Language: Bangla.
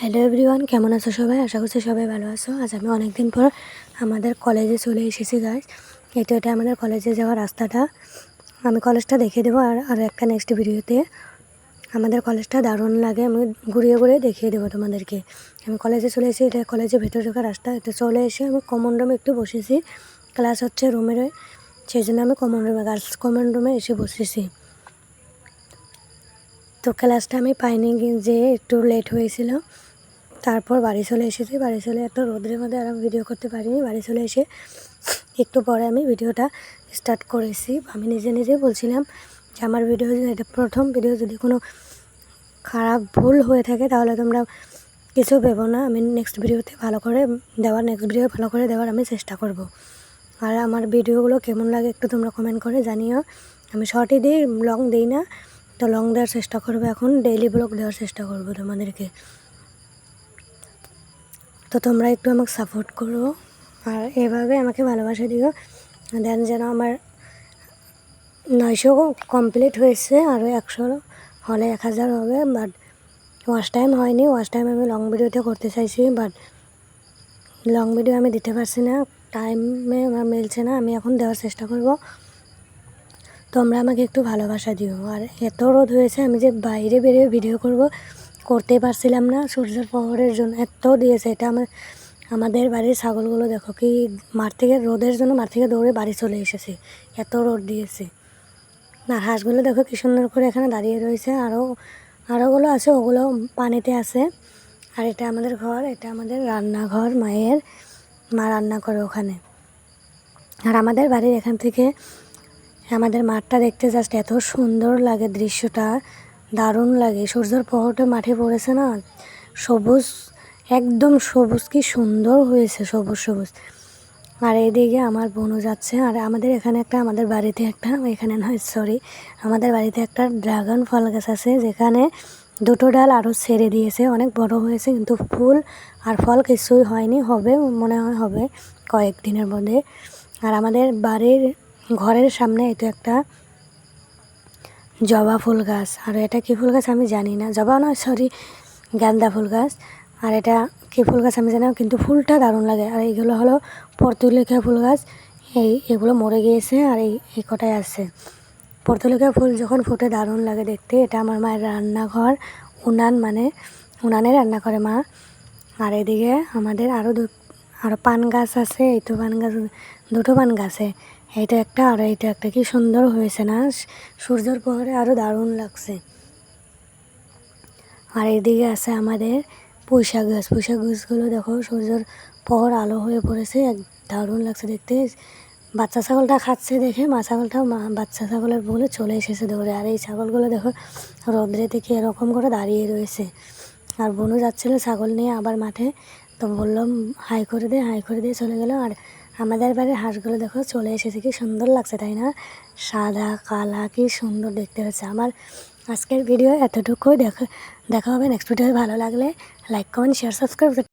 হ্যালো এভরিওয়ান কেমন আছো সবাই? আশা করছি সবাই ভালো আছো। আজ আমি অনেক দিন পর আমাদের কলেজে চলে এসেছি গাইজ এটা এটা আমাদের কলেজে যাওয়ার রাস্তাটা। আমি কলেজটা দেখিয়ে দেবো আর আর একটা নেক্সট ভিডিওতে আমাদের কলেজটা দারুণ লাগে, আমি ঘুরিয়ে ঘুরিয়ে দেখিয়ে দেবো তোমাদেরকে। আমি কলেজে চলে এসেছি, এটা কলেজের ভেতরে ঢোকার রাস্তা। এটা চলে এসে আমি কমন রুমে একটু বসেছি। ক্লাস হচ্ছে রুমের সেই জন্য আমি কমন রুমে গার্লস কমন রুমে এসে বসেছি। তো ক্লাসটা আমি পাইনি যে একটু লেট হয়েছিল। তারপর বাড়ি চলে এসেছি। বাড়ি চলে এত রোদের মধ্যে আর আমি ভিডিও করতে পারিনি। বাড়ি চলে এসে একটু পরে আমি ভিডিওটা স্টার্ট করেছি। আমি নিজে নিজে বলছিলাম যে আমার ভিডিও এটা প্রথম ভিডিও যদি কোনো খারাপ ভুল হয়ে থাকে, তাহলে তোমরা কিছু ভেবো না। আমি নেক্সট ভিডিওতে ভালো করে দেওয়ার নেক্সট ভিডিও ভালো করে দেওয়ার আমি চেষ্টা করব। আর আমার ভিডিওগুলো কেমন লাগে একটু তোমরা কমেন্ট করে জানিও। আমি শর্টই দিই লং দিই না। তো লং দেওয়ার চেষ্টা করব এখন। ডেইলি ব্লগ দেওয়ার চেষ্টা করব তোমাদেরকে। তো তোমরা একটু আমাকে সাপোর্ট করো। আর এভাবে আমাকে ভালোবাসা দিও। দেন যেন আমার নয়শো কমপ্লিট হয়েছে আরও একশো হলে এক হাজার হবে। বাট ওয়াশ টাইম হয়নি। ওয়াশ টাইম আমি লং ভিডিওতে করতে চাইছি বাট লং ভিডিও আমি দিতে পারছি না। টাইমে আমার মিলছে না, আমি এখন দেওয়ার চেষ্টা করব। তোমরা আমাকে একটু ভালোবাসা দিও। আর এত রোদ হয়েছে, আমি যে বাইরে বেরিয়ে ভিডিও করব করতে পারছিলাম না। সূর্যের প্রহরের জন্য এত দিয়েছে এটা আমার, আমাদের বাড়ির ছাগলগুলো দেখো কি মাঠ থেকে, রোদের জন্য মাঠ থেকে দৌড়ে বাড়ি চলে এসেছে। এত রোদ দিয়েছে। আর হাঁসগুলো দেখো কি সুন্দর করে এখানে দাঁড়িয়ে রয়েছে। আরও আরোগুলো আছে, ওগুলো পানিতে আছে। আর এটা আমাদের ঘর, এটা আমাদের রান্নাঘর, মায়ের, মা রান্না করে ওখানে। আর আমাদের বাড়ির এখান থেকে আমাদের মাঠটা দেখতে জাস্ট এত সুন্দর লাগে দৃশ্যটা। দারুণ লাগে। সূর্যের প্রহরটা মাঠে পড়েছে না? সবুজ, একদম সবুজ কি সুন্দর হয়েছে সবুজ সবুজ। আর এইদিকে আমার বোনও যাচ্ছে। আর আমাদের এখানে একটা, আমাদের বাড়িতে একটা, এখানে নয় সরি আমাদের বাড়িতে একটা ড্রাগন ফল গাছ আছে, যেখানে দুটো ডাল আরও ছেড়ে দিয়েছে। অনেক বড় হয়েছে, কিন্তু ফুল আর ফল কিছুই হয়নি, হবে, মনে হয় হবে কয়েকদিনের মধ্যে। আর আমাদের বাড়ির ঘরের সামনে এটা একটা জবা ফুল গাছ। আর এটা কী ফুল গাছ আমি জানি না। জবা নয় সরি গাঁদা ফুল গাছ। আর এটা কী ফুল গাছ আমি জানি না, কিন্তু ফুলটা দারুণ লাগে। আর এইগুলো হলো পর্তুলিকা ফুল গাছ। এই এগুলো মরে গিয়েছে আর এই এই কটাই আছে। পর্তুলিকা ফুল যখন ফুটে দারুণ লাগে দেখতে। এটা আমার মায়ের রান্নাঘর, উনান মানে উনানে রান্না করে মা। আর এদিকে আমাদের আরও দু আরও পান গাছ আছে, এই তো পান গাছ, দুটো পান গাছে। এইটা একটা, আর এইটা একটা কি সুন্দর হয়েছে না? সূর্যের পরে আরও দারুণ লাগছে। আর এদিকে আছে আমাদের পুঁইশাক গাছ। পুঁইশাক গাছগুলো দেখো, সূর্যের পর আলো হয়ে পড়েছে, এক দারুণ লাগছে দেখতে। বাচ্চা ছাগলটা খাচ্ছে দেখে, মা ছাগলটাও বাচ্চা ছাগলের বলে চলে এসেছে দৌড়ে। আর এই ছাগলগুলো দেখো, রোদ্রে থেকে এরকম করে দাঁড়িয়ে রয়েছে। আর বোনও যাচ্ছিল ছাগল নিয়ে আবার মাঠে, তো বললাম, হাই করে দে, হাই করে দিয়ে চলে গেলো। আর আমাদের বাড়ির হাঁসগুলো দেখো চলে এসেছে, কি সুন্দর লাগছে, তাই না? সাদা, কালা, কি সুন্দর দেখতে হচ্ছে। আমার আজকের ভিডিও এতটুকুই, দেখা দেখা হবে নেক্সট ভিডিও ভালো লাগলে লাইক কমেন্ট শেয়ার সাবস্ক্রাইব